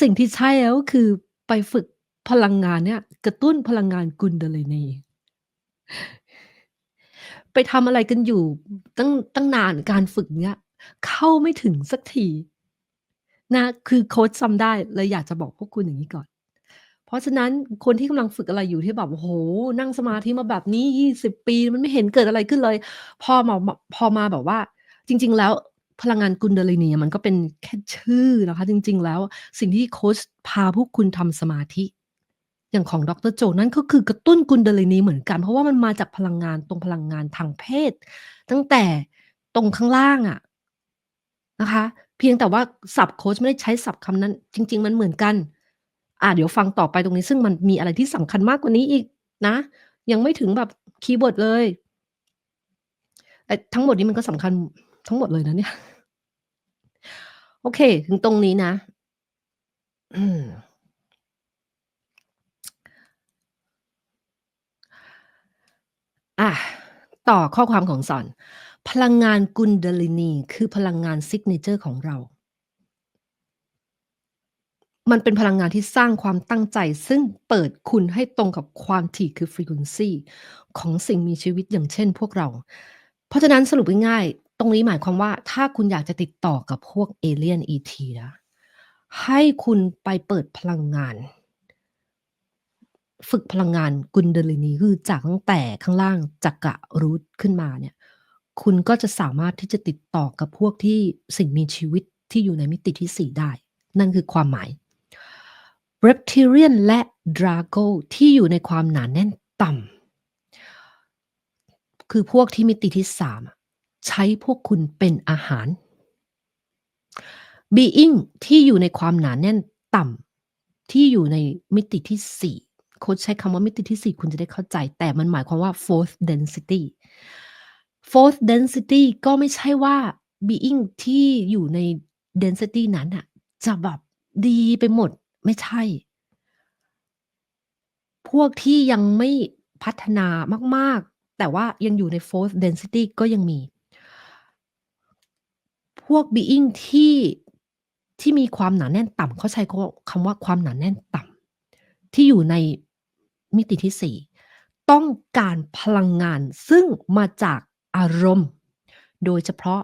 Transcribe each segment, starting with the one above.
สิ่งที่ใช่แล้ว ก็คือไปฝึกพลังงานเนี่ย กระตุ้นพลังงานกุนดาลินีไปทำอะไรกันอยู่ตั้ง ตั้งนาน การฝึกเนี้ย เข้าไม่ถึงสักที นะ คือโคชจำได้เลยอยากจะบอกพวกคุณอย่างงี้ก่อน เพราะฉะนั้นคนที่กำลังฝึกอะไรอยู่ที่แบบ โอ้โฮ นั่งสมาธิมาแบบนี้ 20 ปี มันไม่เห็นเกิดอะไรขึ้นเลย พอมา พอมาแบบว่า จริง ๆ แล้ว พลังงานกุนดลินีมันก็เป็นแค่ชื่อนะคะ จริง ๆ แล้วสิ่งที่โค้ชพาพวกคุณทำสมาธิ อย่างของดร.โจนั่นก็คือกระตุ้นกุนดลินีเหมือนกัน เพราะว่ามันมาจากพลังงานตรงพลังงานทางเพศ ตั้งแต่ตรงข้างล่างอะนะคะ เพียงแต่ว่าศัพท์โค้ชไม่ได้ใช้ศัพท์คำนั้น จริง ๆ มันเหมือนกันอ่าเดี๋ยวฟังต่อไปตรงนี้ซึ่งมันมีอะไรที่สำคัญมากกว่านี้อีกนะ ยังไม่ถึงแบบคีย์เวิร์ดเลยทั้งหมดนี้มันก็สำคัญทั้งหมดเลยนะเนี่ย โอเค ถึงตรงนี้นะอืมอาต่อข้อความของสอน พลังงานกุนดลินี คือพลังงานซิกเนเชอร์ของเรา มันเป็นพลังงานที่สร้างความตั้งใจ ซึ่งเปิดคุณให้ตรงกับความถี่คือ frequency ของสิ่งมีชีวิตอย่างเช่นพวกเรา เพราะฉะนั้นสรุปง่าย ตรงนี้หมายความว่าถ้าคุณอยากจะติดต่อกับพวกเอเลี่ยน ET นะให้คุณไปเปิดพลังงาน ฝึกพลังงานกุนเดลินีคือจากตั้งแต่ข้างล่างจักระ root ขึ้นมาเนี่ย คุณก็จะสามารถที่จะติดต่อกับพวกที่สิ่งมีชีวิตที่อยู่ในมิติที่4ได้ นั่นคือความหมาย Reptilian และ Drago ที่อยู่ในความหนาแน่นต่ำคือพวกที่มิติที่3อะ ใช้พวกคุณเป็นอาหาร Being ที่อยู่ในความหนาแน่นต่ำที่อยู่ในมิติที่ 4 โค้ชใช้คำว่ามิติที่ 4 คุณจะได้เข้าใจ แต่มันหมายความว่า 4th density 4th density ก็ไม่ใช่ว่า Being ที่อยู่ใน density นั้นน่ะจะแบบดีไปหมดไม่ใช่ พวกที่ยังไม่พัฒนามาก ๆ แต่ว่ายังอยู่ใน 4th density ก็ยังมี วก Being ที่ที่มีความหนาแน่นต่ำเขาใช้คำว่าคว่าความหนาแน่นต่ำที่อยู่ในมิติที่ 4 ต้องการพลังงานซึ่งมาจากอารมณ์ โดยเฉพาะ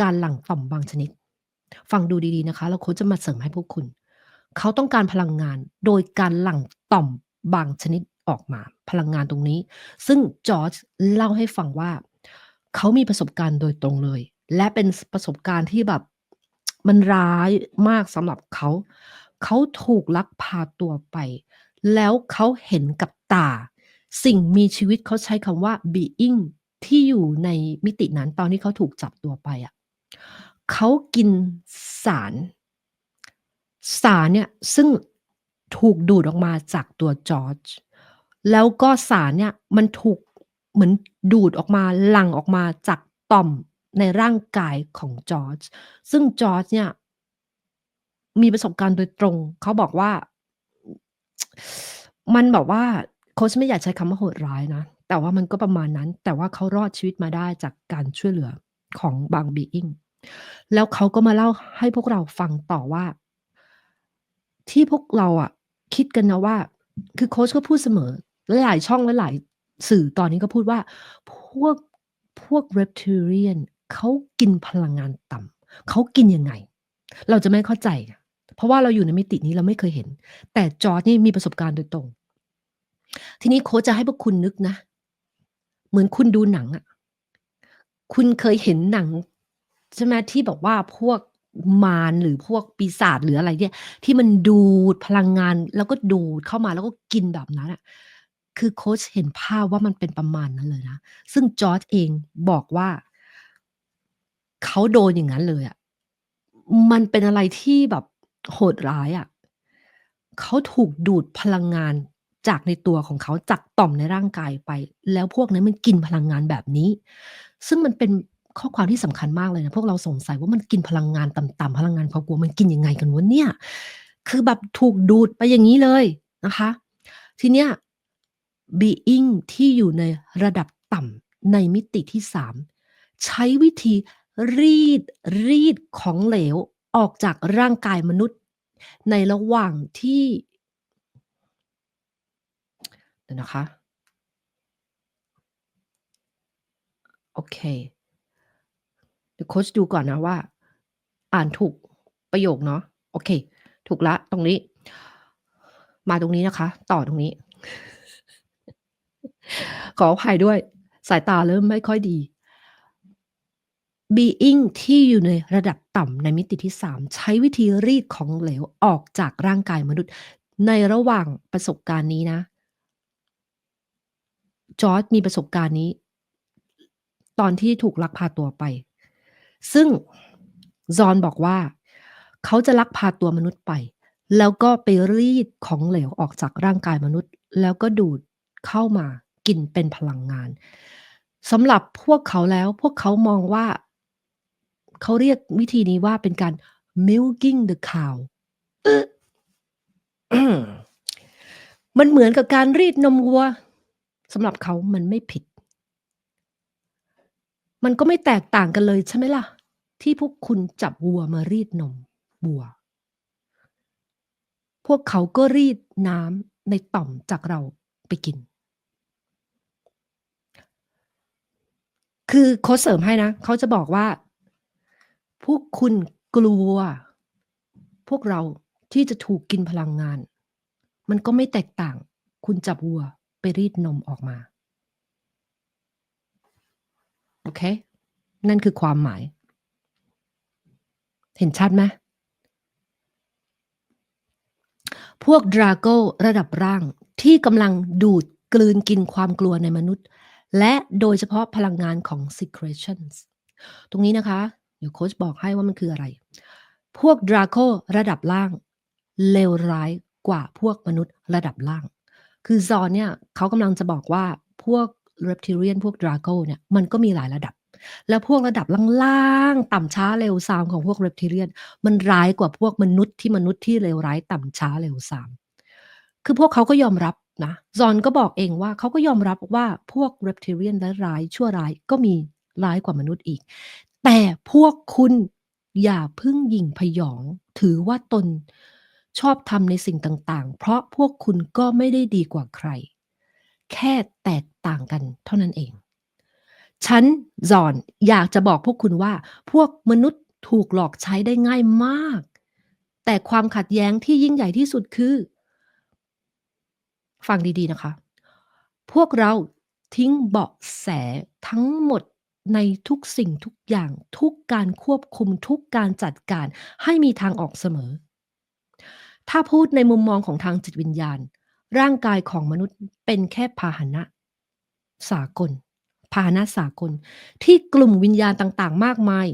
การหลั่งต่อมบางชนิด ฟังดูดีๆนะคะแล้วโคชจะมาเสริมให้พวกคุณ เขาต้องการพลังงานโดยการหลั่งต่อมบางชนิดออกมาพลังงานตรงนี้ ซึ่งจอร์จเล่าให้ฟังว่า เขามีประสบการณ์โดยตรงเลย และเป็นประสบการณ์ที่แบบมันร้ายมากสำหรับเขา เขาถูกลักพาตัวไป แล้วเขาเห็นกับตา สิ่งมีชีวิตเขาใช้คำว่า Being ที่อยู่ในมิตินั้นตอนที่เขาถูกจับตัวไปอะเขากินสารสารเนี่ยซึ่งถูกดูดออกมาจากตัวจอร์จแล้วก็สารเนี่ยมันถูกเหมือนดูดออกมาหลั่งออกมาจากต่อม ในร่างกายของจอร์จซึ่งจอร์จเนี่ย มีประสบการณ์โดยตรง เขาบอกว่า มันแบบว่าโค้ชไม่อยากใช้คำว่าโหดร้ายนะ แต่ว่ามันก็ประมาณนั้น แต่ว่าเขารอดชีวิตมาได้จากการช่วยเหลือของบาง Being แล้วเขาก็มาเล่าให้พวกเราฟังต่อว่า ที่พวกเราอะคิดกันนะว่า คือโค้ชก็พูดเสมอหลายช่องหลายสื่อตอนนี้ก็พูดว่า พวกพวก Reptilian เขากินพลังงานต่ำเขากินยังไง?เราจะไม่เข้าใจ เพราะว่าเราอยู่ในมิตินี้เราไม่เคยเห็น แต่จอร์จนี่มีประสบการณ์โดยตรง ทีนี้โค้ชจะให้พวกคุณนึกนะ เหมือนคุณดูหนังอะคุณเคยเห็นหนังใช่ไหมที่แบบว่าพวกมารหรือพวกปีศาจหรืออะไรเนี่ย ที่มันดูดพลังงานแล้วก็ดูดเข้ามาแล้วก็กินแบบนั้นอะคือโค้ชเห็นภาพว่ามันเป็นประมาณนั้นเลยนะ ซึ่งจอร์จเองบอกว่า เขาโดนอย่างนั้นเลยอะ มันเป็นอะไรที่แบบโหดร้ายอะ เขาถูกดูดพลังงานจากในตัวของเขา จากต่อมในร่างกายไป แล้วพวกนั้นมันกินพลังงานแบบนี้ ซึ่งมันเป็นข้อความที่สำคัญมากเลยนะ พวกเราสงสัยว่ามันกินพลังงานต่ำ ๆ พลังงานความกลัวมันกินยังไงกันวะเนี่ย?คือแบบถูกดูดไปอย่างงี้เลยนะคะ ทีเนี้ย Being ที่อยู่ในระดับต่ำในมิติที่ 3 ใช้วิธี รีดรีดของเหลวออกจากร่างกายมนุษย์ ในระหว่างที่เดี๋ยวนะคะโอเคเดี๋ยวโค้ชดูก่อนนะว่า อ่านถูกประโยคเนาะโอเค ถูกล้วตรงนี้ มาตรงนี้นะคะ ต่อตรงนี้ ขออภัยด้วย สายตาเริ่มไม่ค่อยดี being ที่อยู่ในระดับต่ำในมิติที่ 3 ใช้วิธีรีดของเหลวออกจากร่างกายมนุษย์ ในระหว่างประสบการณ์นี้นะ จอร์จมีประสบการณ์นี้ ตอนที่ถูกลักพาตัวไป ซึ่งจอนบอกว่า เขาจะลักพาตัวมนุษย์ไป แล้วก็ไปรีดของเหลวออกจากร่างกายมนุษย์ แล้วก็ดูดเข้ามากินเป็นพลังงานสำหรับพวกเขาแล้วพวกเขามองว่า เขาเรียกวิธีนี้ว่าเป็นการ milking the cow มันเหมือนกับการรีดนมวัวสำหรับเขามันไม่ผิด มันก็ไม่แตกต่างกันเลยใช่ไหมล่ะ ที่พวกคุณจับวัวมารีดนมวัว พวกเขาก็รีดน้ำในต่อมจากเราไปกิน คือโค้ชเสริมให้นะ เขาจะบอกว่า พวกคุณกลัว พวกเราที่จะถูกกินพลังงาน มันก็ไม่แตกต่าง คุณจับวัวไปรีดนมออกมา โอเค นั่นคือความหมาย เห็นชัดไหมพวกดราโก้ระดับร่างที่กำลังดูดกลืนกินความกลัวในมนุษย์ และโดยเฉพาะพลังงานของ secretions ตรงนี้นะคะ เดี๋ยวโค้ชบอกให้ว่ามันคืออะไร พวกดราโก้ระดับล่าง เลวร้ายกว่าพวกมนุษย์ระดับล่าง คือซอนเนี่ยเขากำลังจะบอกว่าพวก reptilian พวกดราโก้เนี่ยมันก็มีหลายระดับ แล้วพวกระดับล่างๆต่ำช้าเร็วซามของพวก reptilian มันร้ายกว่าพวกมนุษย์ที่มนุษย์ที่เลวร้ายต่ำช้าเร็วซาม คือพวกเขาก็ยอมรับนะจอนก็บอกเองว่าเขาก็ยอมรับว่าพวก reptilian และร้ายชั่วร้ายก็มีร้ายกว่ามนุษย์อีก แต่พวกคุณอย่าพึ่งหยิ่งพยอง ถือว่าตนชอบทำในสิ่งต่างๆ เพราะพวกคุณก็ไม่ได้ดีกว่าใคร แค่แตกต่างกันเท่านั้นเอง ฉันจอนอยากจะบอกพวกคุณว่า พวกมนุษย์ถูกหลอกใช้ได้ง่ายมาก แต่ความขัดแย้งที่ยิ่งใหญ่ที่สุดคือ ฟังดีๆนะคะ พวกเราทิ้งเบาะแสทั้งหมด ในทุกสิ่งทุกอย่าง ทุกการควบคุม ทุกการจัดการ ให้มีทางออกเสมอ ถ้าพูดในมุมมองของทางจิตวิญญาณ ร่างกายของมนุษย์เป็นแค่พาหนะ สากล พาหนะสากล ที่กลุ่มวิญญาณต่างๆ มากมาย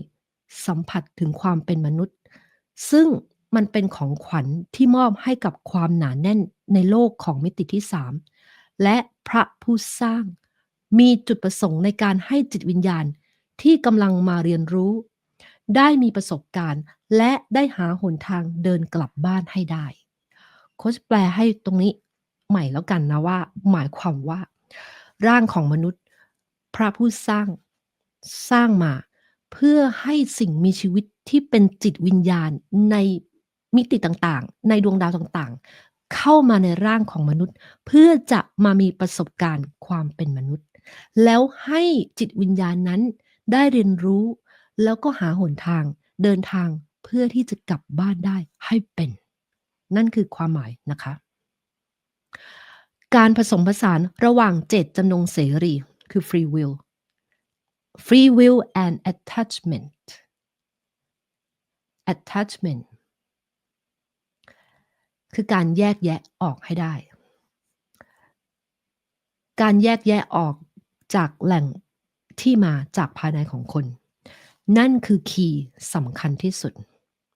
สัมผัสถึงความเป็นมนุษย์ ซึ่งมันเป็นของขวัญที่มอบให้กับความหนาแน่นในโลกของมิติที่3และพระผู้สร้าง มีจุดประสงค์ในการให้จิตวิญญาณที่กำลังมาเรียนรู้ ได้มีประสบการณ์ และได้หาหนทางเดินกลับบ้านให้ได้โค้ชแปลให้ตรงนี้ใหม่แล้วกันนะว่า หมายความว่า ร่างของมนุษย์ พระผู้สร้าง สร้างมา เพื่อให้สิ่งมีชีวิตที่เป็นจิตวิญญาณในมิติต่างๆ ในดวงดาวต่างๆ เข้ามาในร่างของมนุษย์ เพื่อจะมามีประสบการณ์ความเป็นมนุษย์ แล้วให้จิตวิญญาณนั้นได้เรียนรู้ แล้วก็หาหนทางเดินทางเพื่อที่จะกลับบ้านได้ให้เป็น นั่นคือความหมายนะคะ การผสมผสานระหว่างเจตจำนงเสรี คือ free will free will and attachment attachment คือการแยกแยะออกให้ได้ การแยกแยะออก จากแหล่งที่มาจากภายในของคน นั่นคือคีย์สำคัญที่สุด